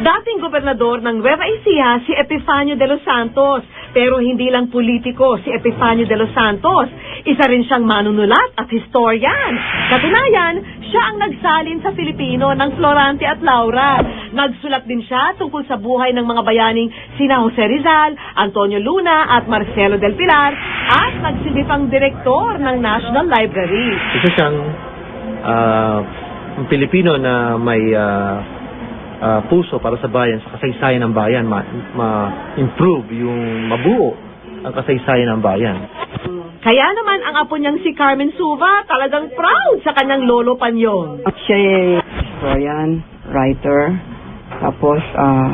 Dating gobernador ng Nueva Ecija si Epifanio de los Santos. Pero hindi lang politiko si Epifanio de los Santos. Isa rin siyang manunulat at historian. Katunayan, siya ang nagsalin sa Filipino ng Florante at Laura. Nagsulat din siya tungkol sa buhay ng mga bayaning sina Jose Rizal, Antonio Luna at Marcelo del Pilar at nagsilbi pang direktor ng National Library. Isa siyang um, Pilipino na may ah, ah, puso para sa bayan, sa kasaysayan ng bayan, ma- ma-improve yung mabuo ang kasaysayan ng bayan. Kaya naman ang apo niyang si Carmen Suva talagang proud sa kanyang lolo Panyong. At siya ay historian, writer, tapos, ah,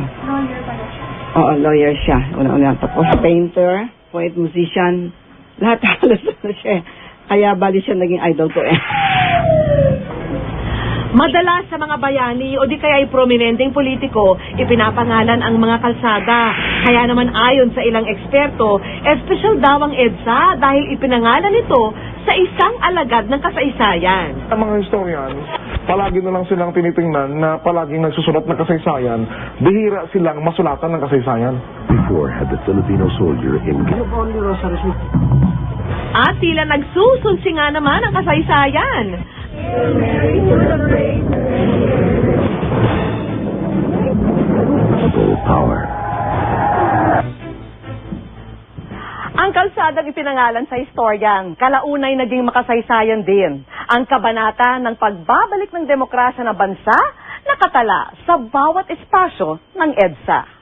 oo, lawyer siya, una-una. Tapos, painter, poet, musician, lahat halos ano siya. Kaya bali siya naging idol ko eh. Madalas sa mga bayani o di kaya ay prominenteng politiko, ipinapangalan ang mga kalsada. Kaya naman ayon sa ilang eksperto, espesyal daw ang EDSA dahil ipinangalan ito sa isang alagad ng kasaysayan. Ang mga historian, palagi na lang silang tinitingnan na palaging nagsusulat ng kasaysayan, bihira silang masulatan ng kasaysayan. Before had the Filipino soldier in At tila nagsusunsi nga naman ang kasaysayan. Power. Ang kalsadang ipinangalan sa historian, kalaunay naging makasaysayan din. Ang kabanata ng pagbabalik ng demokrasya ng bansa nakatala sa bawat espasyo ng EDSA.